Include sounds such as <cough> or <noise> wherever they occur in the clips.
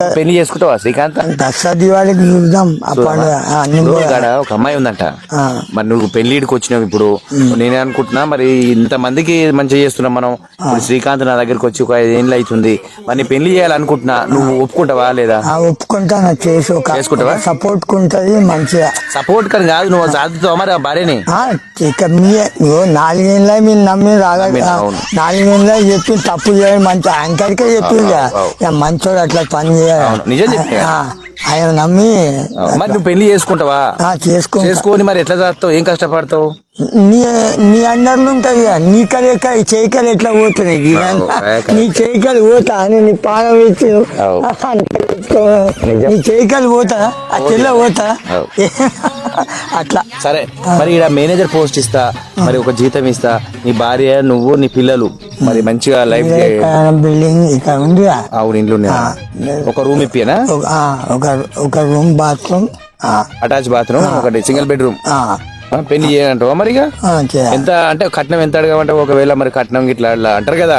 పెళ్ళి చేసుకుంటావా శ్రీకాంత్? దసరా దివాళికి చూద్దాం ఆ పండుగ. ఆ, అన్ని ఇప్పుడు కూడా. గాడ ఒక అమ్మాయి ఉందంట. ఆ. మరి నువ్వు పెళ్ళిడికి వచ్చినావు ఇప్పుడు. నేనే అనుకుంటున్నా మరి ఇంత మందికి మంచిగా చేస్తున్నాం మనం. ఇప్పుడు శ్రీకాంత్ నా దగ్గరికి వచ్చి ఒక ఐదేళ్ళు అవుతుంది. మరి పెళ్ళి చేయాలనుకుంటున్నా నువ్వు ఒప్పుకుంటావా లేదా? ఆ, ఒప్పుకుంటాను చేసి ఒక చేసుకుంటావా? సపోర్ట్ కుంటది మంచిగా. సపోర్ట్ కానీ కాదు నువ్వు సాధుతావు మరి ఆ భార్యని. ఆ, ఇక మీ ఓ నాలుగేళ్ళ మీరు నమ్మి రాగా నమ్మిన, అవును. నాలుగేళ్ళ చెప్పి తప్పు చేయాలి మంచి యాంకర్కే చెప్పింది. ఇక మంచోడు అట్లా పని చేయాలి అవును, నిజం చెప్పినా. ఆ, ఆయన నమ్మి మరి నువ్వు పెళ్ళి చేసుకుంటావా? ఆ, చేసుకుంటా. చేసుకొని మరి ఎట్లా చేస్తావు ఏం కష్టపడతావు? నీ నీ అండర్లు ఉంటది కదా. నీ ఈ చేయికలు ఎట్లా పోతున్నాయి? నీ చేయికలు పోతా అని నీ పానం ఇచ్చి. నీ చేయికలు పోతా ఆ తెల్ల పోతా. <laughs> అట్లా. సరే మరి ఇక్కడ మేనేజర్ పోస్ట్ ఇస్తా మరి ఒక జీతం ఇస్తా నీ భార్య నువ్వు నీ పిల్లలు మరి మంచిగా లైఫ్ బిల్డింగ్ ఇక్కడ ఉంది. అవును ఇంట్లో ఒక రూమ్ ఆ, ఒక ఒక రూమ్ బాత్రూమ్ అటాచ్ బాత్రూమ్ ఒకటి సింగిల్ బెడ్రూమ్. పెళ్ళి చేయాలంటావా మరి ఇక? ఎంత అంటే కట్నం ఎంత అడగమంటే ఒకవేళ మరి కట్నం ఇట్లా అట్లా అంటారు కదా.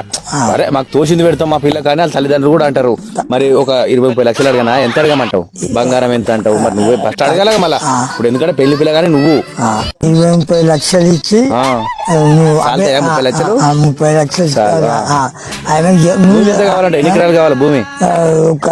అరే మాకు తోచింది పెడతాం మా పిల్ల కానీ వాళ్ళ తల్లిదండ్రులు కూడా అంటారు. మరి ఒక ఇరవై ముప్పై లక్షలు అడగనా? ఎంత అడగమంటావు? బంగారం ఎంత అంటావు? మరి నువ్వే ఫస్ట్ అడగాల మళ్ళా. ఇప్పుడు ఎందుకంటే పెళ్ళి పిల్ల కానీ నువ్వు ఇరవై ముప్పై లక్షలు ఇచ్చి ముప్పై లక్షలు? ముప్పై లక్షలు కావాలంటే? ఎన్ని ఎకరాలు కావాలి భూమి? ఒక